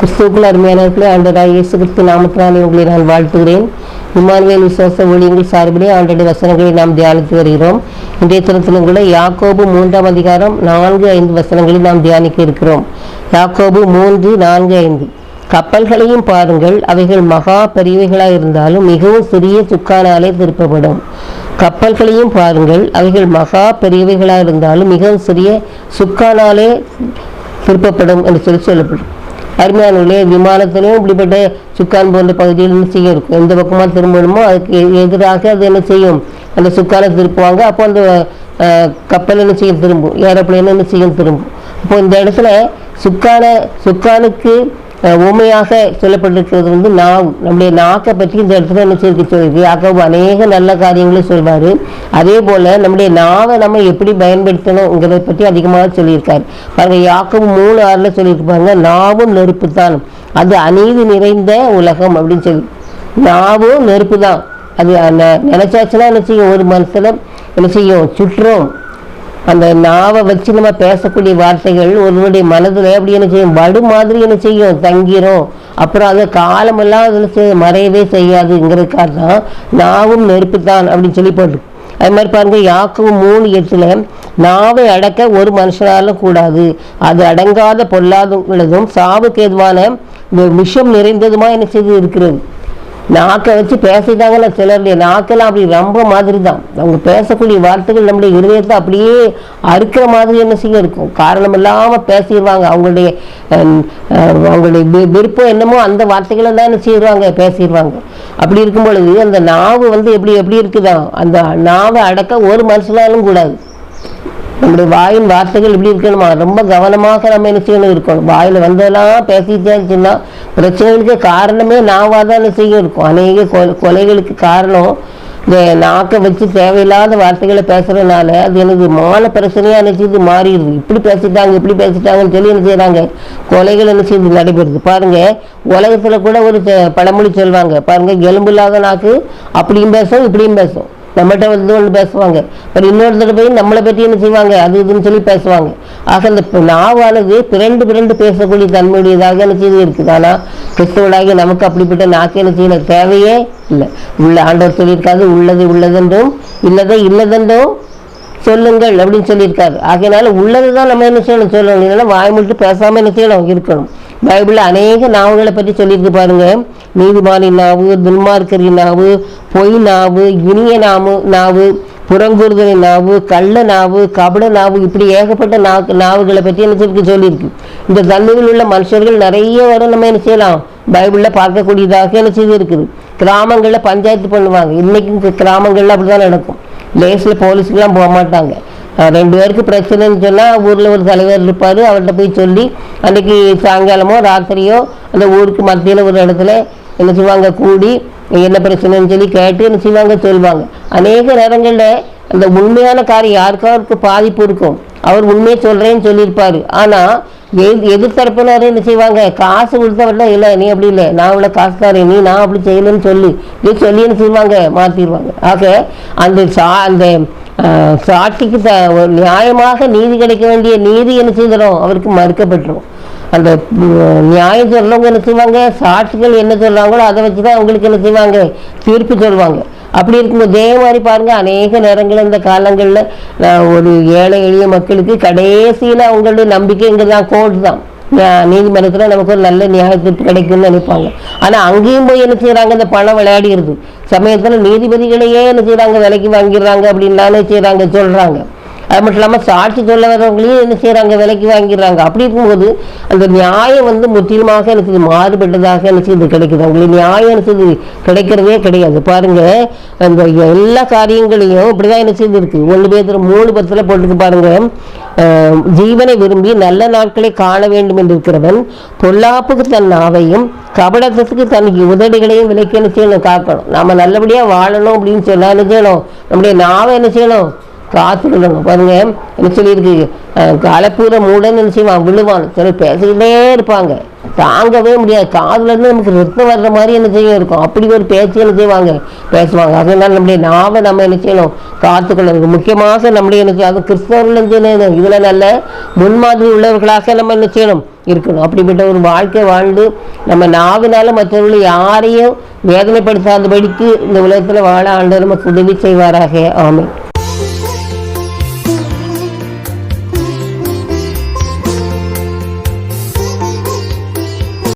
கிறிஸ்துவுக்குள் அருமையானவர்களே ஆண்டராய் இயேசு கிறிஸ்து நாமத்தினாலே உங்களை நான் வாழ்த்துகிறேன். இமானுவேல் விசுவாச ஊழியங்கள் சார்பிலே ஆண்டோடைய வசனங்களை நாம் தியானித்து வருகிறோம். இன்றைய தினத்திலும் கூட யாக்கோபு மூன்றாம் அதிகாரம் நான்கு ஐந்து வசனங்களை நாம் தியானிக்க இருக்கிறோம். யாக்கோபு மூன்று நான்கு ஐந்து. கப்பல்களையும் பாருங்கள் அவைகள் மகா பெரியவைகளாக இருந்தாலும் மிகவும் சிறிய சுக்கானாலே திருப்பப்படும். கப்பல்களையும் பாருங்கள் அவைகள் மகா பெரியவைகளாக இருந்தாலும் மிகவும் சிறிய சுக்கானாலே திருப்பப்படும் என்று சொல்லி சொல்லப்படும். அருமையானவர்களே விமானத்திலும் இப்படிப்பட்ட சுக்கான் போன்ற பகுதியில் என்ன செய்ய இருக்கும்? எந்த பக்கமாக திரும்பணுமோ அதுக்கு எதிராக அது என்ன செய்யும்? அந்த சுக்கானை திருப்புவாங்க. அப்போ அந்த கப்பல் என்ன செய்யும்? திரும்பும். ஏரோப்ளைன் என்ன செய்யும்? திரும்பும். அப்போ இந்த இடத்துல சுக்கான சுக்கானுக்கு உண்மையாக சொல்லப்பட்டிருக்கிறது வந்து நாவு நம்முடைய நாக்கை பற்றி இந்த இடத்துல என்ன செய்ய சொல்லியிருக்கு அநேக நல்ல காரியங்களும் சொல்வார். அதே போல் நம்முடைய நாவை நம்ம எப்படி பயன்படுத்தணுங்கிறத பற்றி அதிகமாக சொல்லியிருக்காரு. பாருங்க யாக்கோபு மூணு ஆறில் சொல்லியிருப்பாங்க நாவும் நெருப்பு தான் அது அநீதி நிறைந்த உலகம் அப்படின்னு சொல்லி. நாவும் நெருப்பு தான் அது நினச்சாச்சுன்னா என்ன செய்யும்? ஒரு மனசில் என்ன செய்யும்? சுற்றும். அந்த நாவை வச்சு நம்ம பேசக்கூடிய வார்த்தைகள் ஒருவருடைய மனதில் அப்படி என்ன செய்யும்? வடு மாதிரி என்ன செய்யும்? தங்கிரும். அப்புறம் அது காலமெல்லாம் அதில் மறையவே செய்யாதுங்கிறதுக்காக தான் நாவும் நெருப்பு தான் அப்படின்னு சொல்லி போட்டு அது மாதிரி பாருங்கள் யாக்கும் மூணு எட்டில் நாவை அடக்க ஒரு மனுஷனால கூடாது. அது அடங்காத பொல்லாதும் சாவுக்கு எதுவான இந்த விஷம் நிறைந்ததுமா என்ன செய்து இருக்கிறது? நாக்கை வச்சு பேசிட்டாங்கல்ல சிலருடைய நாக்கெல்லாம் அப்படி ரொம்ப மாதிரி தான் அவங்க பேசக்கூடிய வார்த்தைகள் நம்முடைய இருதயத்தை அப்படியே அறுக்கிற மாதிரி என்ன செய்ய இருக்கும்? காரணம் இல்லாமல் பேசிடுவாங்க. அவங்களுடைய அவங்களுடைய வி- விருப்பம் என்னமோ அந்த வார்த்தைகளை தான் என்ன செய்வாங்க? பேசிடுவாங்க. அப்படி இருக்கும் பொழுது அந்த நாவு வந்து எப்படி எப்படி இருக்குதான் அந்த நாவை அடக்க ஒரு மனுஷனாலும் கூடாது. நம்முடைய வாயின் வார்த்தைகள் எப்படி இருக்கணுமா? ரொம்ப கவனமாக நம்ம என்ன செய்யணும் இருக்கணும். வாயில் வந்ததெல்லாம் பேசிட்டே இருந்துச்சுன்னா பிரச்சனைகளுக்கு காரணமே நாவாக தான் செய்ய இருக்கும் அநேக கொ- கொலைகளுக்கு காரணம் இந்த நாக்கை வச்சு தேவையில்லாத வார்த்தைகளை பேசுறதுனால அது எனக்கு மான பிரச்சனையாக என்ன மாறிடுது. இப்படி பேசிட்டாங்க இப்படி பேசிட்டாங்கன்னு சொல்லி என்ன செய்கிறாங்க கொலைகள் என்ன செய்து நடைபெறுது. பாருங்க உலகத்துல கூட ஒரு பழமொழி சொல்லுவாங்க பாருங்க எலும்பு இல்லாத நாக்கு அப்படியும் பேசும் இப்படியும் பேசும். நம்மகிட்ட வந்து ஒன்று பேசுவாங்க. அப்புறம் இன்னொருத்தர் போய் நம்மளை பற்றி என்ன செய்வாங்க? அது இதுன்னு சொல்லி பேசுவாங்க. ஆக அந்த நாவானது பிறண்டு பிறண்டு பேசக்கூடிய தன்மையுடையதாக என்ன செய்து இருக்குது? ஆனால் கிறிஸ்தவனாகி நமக்கு அப்படிப்பட்ட நாக்கு என்ன செய்யல? தேவையே இல்லை. உள்ள ஆண்டவர் சொல்லியிருக்காது உள்ளது உள்ளதென்றும் இல்லதை இல்லதென்றும் சொல்லுங்கள் அப்படின்னு சொல்லியிருக்காரு. ஆகையினால உள்ளது தான் நம்ம என்ன செய்யணும்? சொல்லணும். இல்லைன்னா வாய் மட்டும் பேசாமல் என்ன செய்யணும்? இருக்கணும். பைபிளில் அநேக நாவுகளை பற்றி சொல்லியிருக்கு பாருங்க. நீதிமானின் நாவு துன்மார்க்கரின் நாவு பொய் நாவு இனிய நாவு நாவு புறங்கூறுதலின் நாவு கள்ள நாவு கபட நாவு இப்படி ஏகப்பட்ட நாக்கு நாவுகளை பற்றி என்ன சொல்லி சொல்லியிருக்கு. இந்த தன்மையில் உள்ள மனுஷர்கள் நிறைய வரும் நம்ம என்ன செய்யலாம்? பைபிளில் பார்க்கக்கூடியதாக என்ன செய்து இருக்குது கிராமங்களில் பஞ்சாயத்து பண்ணுவாங்க. இன்னைக்கு கிராமங்களில் அப்படி தான் நடக்கும். லேஸில் போலீஸுக்கெல்லாம் போக மாட்டாங்க. ரெண்டு பேருக்கு பிரச்சனைன்னு சொன்னால் ஊரில் ஒரு தலைவர் இருப்பார். அவர்கிட்ட போய் சொல்லி அன்றைக்கி சாயங்காலமோ ராத்திரியோ அந்த ஊருக்கு மத்தியில் ஒரு இடத்துல என்ன செய்வாங்க கூடி என்ன பிரச்சனைன்னு சொல்லி கேட்டு என்ன செய்வாங்க? சொல்லுவாங்க அநேக நேரங்களில் அந்த உண்மையான காரியம் யாருக்காருக்கு பாதிப்பு இருக்கும்? அவர் உண்மையை சொல்கிறேன்னு சொல்லியிருப்பார். ஆனால் எது எதிர்த்தரப்பினர் என்ன செய்வாங்க? காசு கொடுத்தவர்லாம் இல்லை நீ அப்படி இல்லை. நான் இவ்வளோ காசு தரேன் நீ நான் அப்படி செய்யலைன்னு சொல்லு நீ சொல்லி என்ன செய்வாங்க? மாற்றிடுவாங்க ஆக அந்த சா அந்த சாட்சிக்கு த ஒரு நியாயமாக நீதி கிடைக்க வேண்டிய நீதி என்ன செய்திடும் அவருக்கு மறுக்கப்பட்டுரும். அந்த நியாய நியாயம் என்ன செய்வாங்க? சாட்சிகள் என்ன சொல்கிறாங்களோ அதை வச்சு தான் அவங்களுக்கு என்ன செய்வாங்க? தீர்ப்பு சொல்லுவாங்க. அப்படி இருக்கும்போது இதே மாதிரி பாருங்கள் அநேக நேரங்கள் இந்த காலங்களில் ஒரு ஏழை எளிய மக்களுக்கு கடைசியில் அவங்களுடைய நம்பிக்கைங்கிறது தான் கோர்ட் தான். நீதிமன்றத்தில் நமக்கு ஒரு நல்ல நியாய தீர்ப்பு கிடைக்கும்னு நினைப்பாங்க. ஆனால் அங்கேயும் போய் என்ன செய்கிறாங்க இந்த பணம் விளையாடிடுது. சமயத்தில் நீதிபதிகளையே என்ன செய்கிறாங்க விலைக்கு வாங்கிடுறாங்க அப்படின்லாம் செய்கிறாங்க சொல்கிறாங்க அது மட்டும் இல்லாமல் சாட்சி சொல்ல வரவங்களையும் என்ன செய்கிறாங்க விலைக்கு வாங்கிடுறாங்க. அப்படி இருக்கும்போது அந்த நியாயம் வந்து முற்றிலுமாக எனக்கு இது மாறுபட்டதாக என்ன இது கிடைக்குது. அவங்களுக்கு நியாயம் என்ன செய்யுது கிடைக்கிறதே கிடையாது. பாருங்கள் அந்த எல்லா காரியங்களையும் இப்படி தான் என்ன செய்து இருக்கு ஒன்று பேர் மூணு பத்தில் போட்டுக்கு பாருங்கள் ஜீவனை விரும்பி நல்ல நாட்களை காண வேண்டும் என்று இருக்கிறவன் பொல்லாப்புக்கு தன் நாவையும் கபடத்துக்கு தன் உதடுகளையும் விலைக்கு என்ன செய்யணும்? காக்கணும். நம்ம நல்லபடியாக வாழணும் அப்படின்னு சொன்னால் என்ன செய்யணும்? நம்முடைய நாவை என்ன செய்யணும்? காத்துக்கணும். பாருங்க என்ன சொல்லியிருக்கு? கலப்புற கலப்பூர மூடன் என்ன செய்வான் விழுவான். சில பேசிக்கிட்டே இருப்பாங்க. தாங்கவே முடியாது. காதுலேருந்து நமக்கு ரத்தம் வர்ற மாதிரி என்ன செய்யும் இருக்கும். அப்படி ஒரு பேச்சு என்ன செய்வாங்க? பேசுவாங்க. அதனால நம்முடைய நாவை நம்ம என்ன செய்யணும்? காத்துக்கொள்ளணும் முக்கியமாக நம்முடைய என்ன செய்யணும்? அது கிறிஸ்தவர்கள் என்ன இதில் நல்ல முன்மாதிரி உள்ளவர்களாக நம்ம என்ன செய்யணும்? இருக்கணும். அப்படிப்பட்ட ஒரு வாழ்க்கை வாழ்ந்து நம்ம நாவினால மற்றவர்களை யாரையும் வேதனைப்படுத்தாதபடிக்கு இந்த உலகத்தில் வாழ ஆண்டு நமக்கு உதவி செய்வாராக. ஆமை